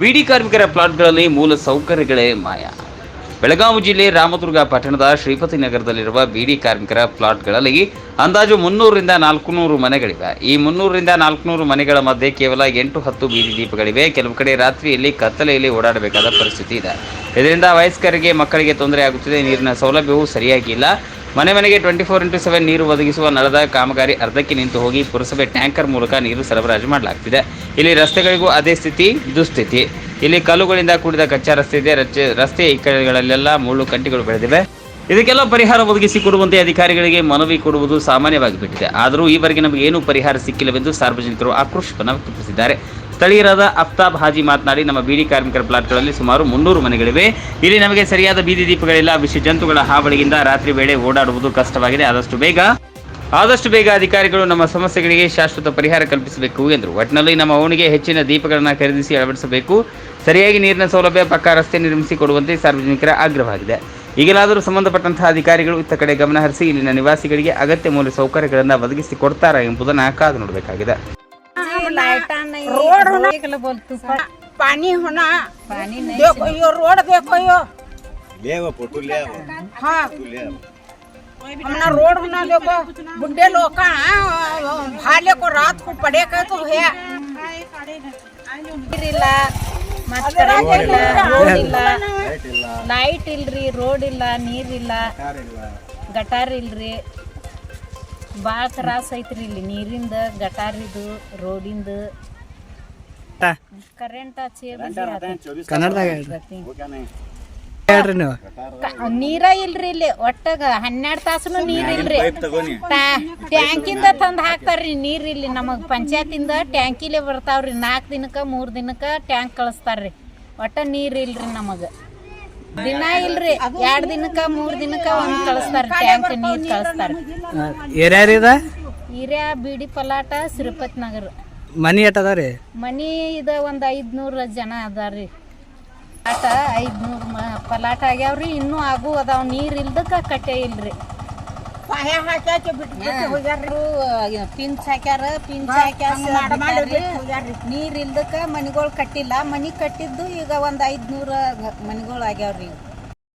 ಬಿಡಿ ಕಾರ್ಮಿಕರ ಪ್ಲಾಟ್ಗಳಲ್ಲಿ ಮೂಲ ಸೌಕರ್ಯಗಳೇ ಮಾಯ. ಬೆಳಗಾವಿ ಜಿಲ್ಲೆ ರಾಮದುರ್ಗ ಪಟ್ಟಣದ ಶ್ರೀಪತಿ ನಗರದಲ್ಲಿರುವ ಬಿಡಿ ಕಾರ್ಮಿಕರ ಪ್ಲಾಟ್ಗಳಲ್ಲಿ ಅಂದಾಜು ಮುನ್ನೂರರಿಂದ ನಾಲ್ಕುನೂರು ಮನೆಗಳಿವೆ. ಈ ಮುನ್ನೂರರಿಂದ ನಾಲ್ಕುನೂರು ಮನೆಗಳ ಮಧ್ಯೆ ಕೇವಲ ಎಂಟು ಹತ್ತು ಬೀದಿ ದೀಪಗಳಿವೆ. ಕೆಲವು ಕಡೆ ರಾತ್ರಿಯಲ್ಲಿ ಕತ್ತಲೆಯಲ್ಲಿ ಓಡಾಡಬೇಕಾದ ಪರಿಸ್ಥಿತಿ ಇದೆ. ಇದರಿಂದ ವಯಸ್ಕರಿಗೆ, ಮಕ್ಕಳಿಗೆ ತೊಂದರೆ ಆಗುತ್ತಿದೆ. ನೀರಿನ ಸೌಲಭ್ಯವೂ ಸರಿಯಾಗಿ ಇಲ್ಲ ಮನೆ ಮನೆಗೆ ಟ್ವೆಂಟಿ ಫೋರ್ ಇಂಟು ಸೆವೆನ್ ನೀರು ಒದಗಿಸುವ ನಳದ ಕಾಮಗಾರಿ ಅರ್ಧಕ್ಕೆ ನಿಂತು ಹೋಗಿ ಪುರಸಭೆ ಟ್ಯಾಂಕರ್ ಮೂಲಕ ನೀರು ಸರಬರಾಜು ಮಾಡಲಾಗ್ತಿದೆ. ಇಲ್ಲಿ ರಸ್ತೆಗಳಿಗೂ ಅದೇ ಸ್ಥಿತಿ, ದುಸ್ಥಿತಿ. ಇಲ್ಲಿ ಕಲ್ಲುಗಳಿಂದ ಕೂಡಿದ ಕಚ್ಚಾ ರಸ್ತೆ ಇದೆ. ರಸ್ತೆಯ ಇಕ್ಕಳೆಗಳಲ್ಲೆಲ್ಲ ಮುಳ್ಳು ಕಂಟಿಗಳು ಬೆಳೆದಿವೆ. ಇದಕ್ಕೆಲ್ಲ ಪರಿಹಾರ ಒದಗಿಸಿ ಕೊಡುವಂತೆ ಅಧಿಕಾರಿಗಳಿಗೆ ಮನವಿ ಕೊಡುವುದು ಸಾಮಾನ್ಯವಾಗಿ ಬಿಟ್ಟಿದೆ. ಆದರೂ ಈವರೆಗೆ ನಮಗೆ ಏನೂ ಪರಿಹಾರ ಸಿಕ್ಕಿಲ್ಲವೆಂದು ಸಾರ್ವಜನಿಕರು ಆಕ್ರೋಶವನ್ನು ವ್ಯಕ್ತಪಡಿಸಿದ್ದಾರೆ. ಸ್ಥಳೀಯರಾದ ಅಫ್ತಾಬ್ ಹಾಜಿ ಮಾತನಾಡಿ, ನಮ್ಮ ಬೀಡಿ ಕಾರ್ಮಿಕರ ಪ್ಲಾಟ್ಗಳಲ್ಲಿ ಸುಮಾರು ಮುನ್ನೂರು ಮನೆಗಳಿವೆ. ಇಲ್ಲಿ ನಮಗೆ ಸರಿಯಾದ ಬೀದಿ ದೀಪಗಳಿಲ್ಲ. ವಿಷ ಜಂತುಗಳ ಹಾವಳಿಯಿಂದ ರಾತ್ರಿ ವೇಳೆ ಓಡಾಡುವುದು ಕಷ್ಟವಾಗಿದೆ. ಆದಷ್ಟು ಬೇಗ ಆದಷ್ಟು ಬೇಗ ಅಧಿಕಾರಿಗಳು ನಮ್ಮ ಸಮಸ್ಯೆಗಳಿಗೆ ಶಾಶ್ವತ ಪರಿಹಾರ ಕಲ್ಪಿಸಬೇಕು ಎಂದರು. ಒಟ್ಟಿನಲ್ಲಿ ನಮ್ಮ ಓಣಿಗೆ ಹೆಚ್ಚಿನ ದೀಪಗಳನ್ನು ಖರೀದಿಸಿ ಅಳವಡಿಸಬೇಕು. ಸರಿಯಾಗಿ ನೀರಿನ ಸೌಲಭ್ಯ ಪಕ್ಕಾ ರಸ್ತೆ ನಿರ್ಮಿಸಿ ಕೊಡುವಂತೆ ಸಾರ್ವಜನಿಕರ ಆಗ್ರಹವಾಗಿದೆ. ಈಗಲಾದರೂ ಸಂಬಂಧಪಟ್ಟಂತಹ ಅಧಿಕಾರಿಗಳು ಇತ್ತ ಕಡೆ ಗಮನ ಹರಿಸಿ ಇಲ್ಲಿನ ನಿವಾಸಿಗಳಿಗೆ ಅಗತ್ಯ ಮೂಲ ಸೌಕರ್ಯಗಳನ್ನು ಒದಗಿಸಿ ಕೊಡ್ತಾರಾ ಎಂಬುದನ್ನು ಕಾದು ನೋಡಬೇಕಾಗಿದೆ. लाइटा नहीं रोड होना- देख लो बोल तू पानी होना पानी नहीं देखो यो रोड देखो यो ले वो फोटो ले आओ हाँ तू ले आओ अपना रोड होना देखो बुढ़े लोग का हाँ, भाले को रात को पड़े का तो है ನೀರಿಲ್ಲ ಮತ್ತ್ ಕರೆಂಟ್ ಇಲ್ಲ ರೋಡ್ ಇಲ್ಲ ಲೈಟ್ ಇಲ್ಲ ಲೈಟ್ ಇಲ್ರಿ ರೋಡ್ ಇಲ್ಲ ನೀರಿಲ್ಲ ಕಾರ್ ಇಲ್ಲ ಗಟಾರ್ ಇಲ್ರಿ ಭಾಳ ತ್ರಾಸ ಐತ್ರಿ ಇಲ್ಲಿ. ನೀರಿಂದ ಗಟಾರಿದು ರೋಡಿಂದ. ಕರೆಂಟ್ ಹೇಳ್ರಿ. ನೀವು. ನೀರ ಇಲ್ರಿ ಇಲ್ಲಿ. ಒಟ್ಟಾಗ ಹನ್ನೆರಡು ತಾಸು ನೀರ್ ಇಲ್ರಿ. ಟ್ಯಾಂಕಿಂದ ತಂದು ಹಾಕ್ತಾರ್ರಿ ನೀರ್ ಇಲ್ಲಿ. ನಮಗ್ ಪಂಚಾಯತಿಂದ ಟ್ಯಾಂಕಿಲೆ ಬರ್ತಾವ್ರಿ. ನಾಲ್ಕು ದಿನಕ್ಕ ಮೂರ್ ದಿನಕ್ಕ ಟ್ಯಾಂಕ್ ಕಳಿಸ್ತಾರ್ರಿ. ಒಟ್ಟ ನೀರ್ ಇಲ್ರಿ ನಮಗ. ದಿನ ಇಲ್ರಿ. ಎರಡ್ ದಿನಕ್ಕ ಮೂರ್ ದಿನಕ್ಕ ಒಂದ್ ಕಳಿಸ್ತಾರ. ಟ್ಯಾಂಕ್ ನೀರ್ ಕಳಿಸ್ತಾರ. ಹಿರ್ಯಾ ಹಿರಿಯ ಬಿಡಿ ಪಲಾಟ ಸಿರುಪತಿ ನಗರ. ಮನಿ ಎಟ್ ಅದ ರೀ ಮನಿ ಇದ ಒಂದ್ ಐದ್ನೂರ ಜನ ಅದಾರಿ ಪಲಾಟ ಐದ್ನೂರ್ ಮ ಪಲಾಟ ಆಗ್ಯಾವ್ರಿ. ಇನ್ನೂ ಆಗು ಅದಾವ್. ನೀರ್ ಇಲ್ದಕ್ಕ ಕಟ್ಟೆ ಇಲ್ರಿ. ಪಿಂಚ್ ಹಾಕ್ಯಾರ ಪಿಂಚ್ ನೀರ್ ಇಲ್ದಕ್ಕ ಮನಿಗೋಳ್ ಕಟ್ಟಿಲ್ಲ. ಮನಿ ಕಟ್ಟಿದ್ದು ಈಗ ಒಂದ್ ಐದ್ ನೂರ ಮನಿಗೋಳ್ ಆಗ್ಯಾವ್ರಿ